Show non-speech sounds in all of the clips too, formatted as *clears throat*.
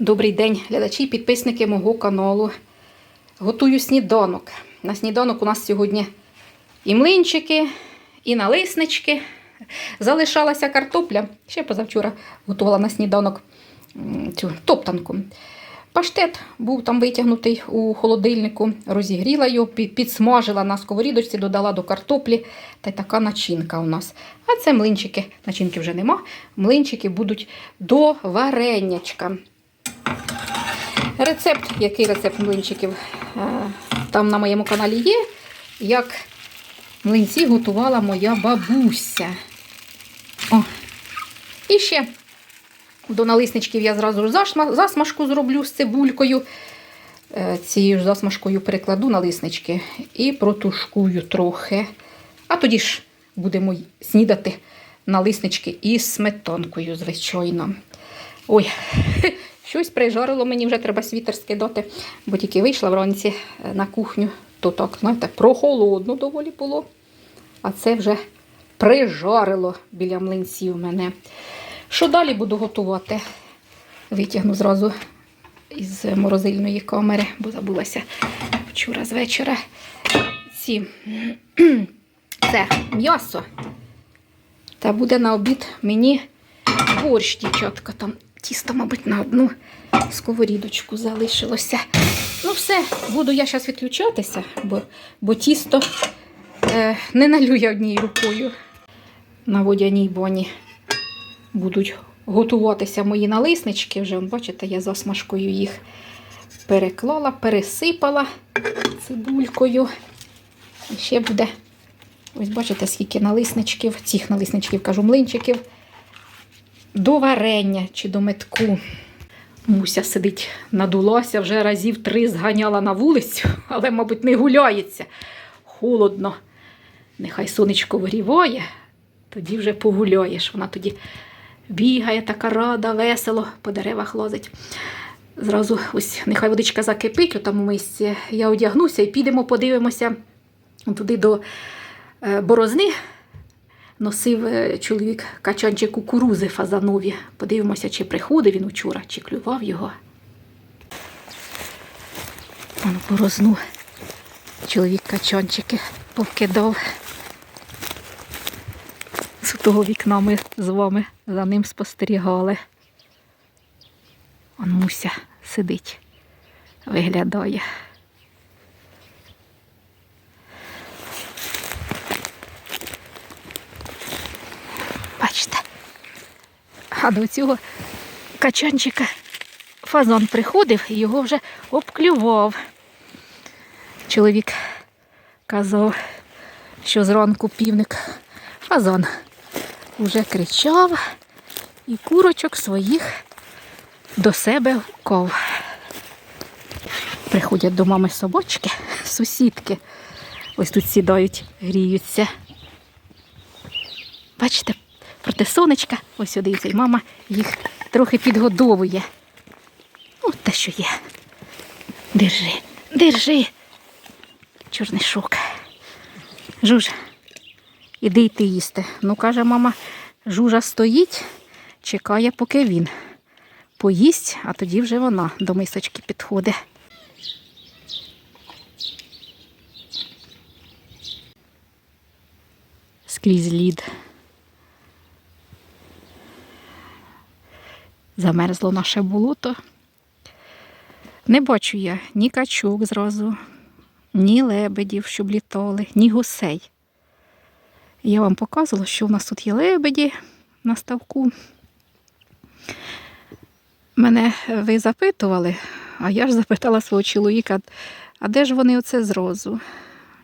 Добрий день, глядачі і підписники мого каналу. Готую сніданок. На сніданок у нас сьогодні і млинчики, і налиснички. Залишалася картопля. Ще позавчора готувала на сніданок цю топтанку. Паштет був там витягнутий у холодильнику, розігріла його, підсмажила на сковорідочці, додала до картоплі. Та й така начинка у нас. А це млинчики. Начинки вже нема. Млинчики будуть до варенячка. Рецепт, який рецепт млинчиків е, там на моєму каналі є, як млинці готувала моя бабуся. О. І ще до налисничків я зразу засмажку зроблю з цибулькою. Е, Цією засмажкою перекладу налиснички і протушкую трохи. А тоді ж будемо снідати налиснички із сметанкою, звичайно. Ой, *laughs* щось прижарило, мені вже треба світер скидати, бо тільки вийшла вранці е, на кухню, то так, знаєте, прохолодно доволі було. А це вже прижарило біля млинців мене. Що далі буду готувати? Витягну зразу із морозильної камери, бо забулася вчора з вечора. Ці *clears throat* це м'ясо. Та буде на обід мені борщ, дівчатка. Там тісто, мабуть, на одну сковорідочку залишилося. Ну, все, буду я зараз відключатися, бо, бо тісто е, не налю я однією рукою. На водяній боні будуть готуватися мої налиснички. Вже, бачите, я засмажкою їх переклала, пересипала цибулькою. І ще буде, ось бачите, скільки налисничків, цих налисничків, кажу, млинчиків, до варення чи до метку. Муся сидить, надулася, вже разів три зганяла на вулицю, *laughs* але, мабуть, не гуляється. Холодно. Нехай сонечко виріває, тоді вже погуляєш. Вона тоді бігає, така рада, весело, по деревах лозить. Зразу ось нехай водичка закипить у тому місці. Я одягнуся і підемо, подивимося туди до е, борозни. Носив е, чоловік качанчик кукурузи фазанові. Подивимося, чи приходив він учора, чи клював його. Вон борозну. Чоловік качанчики повкидав. З того вікна ми з вами за ним спостерігали. Он Муся сидить, виглядає. Бачите. А до цього качанчика фазан приходив і його вже обклював. Чоловік казав, що зранку півник фазан уже кричав і курочок своїх до себе вков. Приходять до мами собачки, сусідки. Ось тут сідають, гріються. Бачите, проти сонечка, ось сюди і мама їх трохи підгодовує. Ну, те, що є. Держи, держи. Чорнишок. Жужа, іди йти їсти. Ну, каже мама, жужа стоїть, чекає, поки він поїсть, а тоді вже вона до мисочки підходить. Скрізь лід. Замерзло наше болото. Не бачу я ні качок зразу, ні лебедів, щоб літали, ні гусей. Я вам показувала, що в нас тут є лебеді на ставку. Мене ви запитували, а я ж запитала свого чоловіка, а де ж вони оце зразу?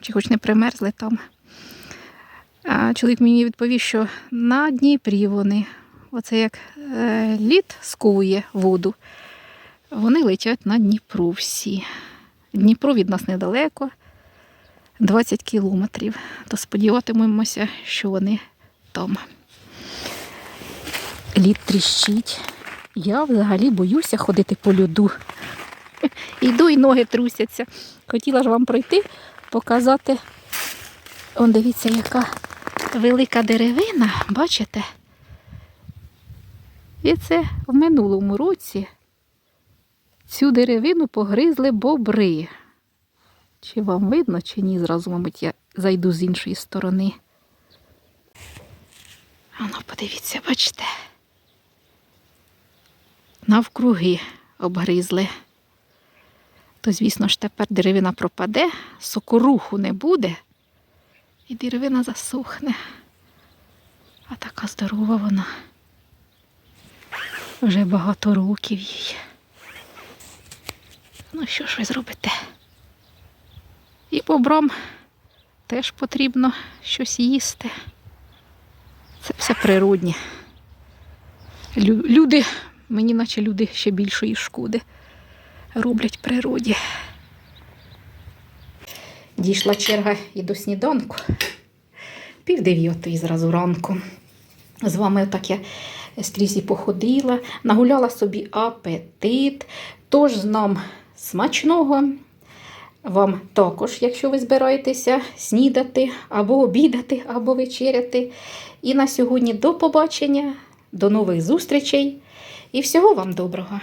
Чи хоч не примерзли там? А чоловік мені відповів, що на Дніпрі вони, оце як е, лід сковує воду, вони летять на Дніпру всі. Дніпро від нас недалеко, 20 кілометрів. То сподіватимемося, що вони там. Лід тріщить. Я взагалі боюся ходити по льоду. *laughs* Йду і ноги трусяться. Хотіла ж вам пройти, показати. Он дивіться, яка велика деревина, бачите? І це в минулому році цю деревину погризли бобри. Чи вам видно, чи ні? Зразу, мабуть, я зайду з іншої сторони. Ану, подивіться, бачите. Навкруги обгризли. То, звісно ж, тепер деревина пропаде, сокоруху не буде, і деревина засохне. А така здорова вона. Вже багато років їй. Ну, що ж ви зробите? І бобрам теж потрібно щось їсти. Це все природнє. Лю- Люди, мені наче люди ще більшої шкоди роблять природі. Дійшла черга і до сніданку. Пів дев'ятої зразу ранку. З вами так я скрізь і походила, нагуляла собі апетит. Тож нам смачного. Вам також, якщо ви збираєтеся снідати, або обідати, або вечеряти. І на сьогодні до побачення, до нових зустрічей і всього вам доброго!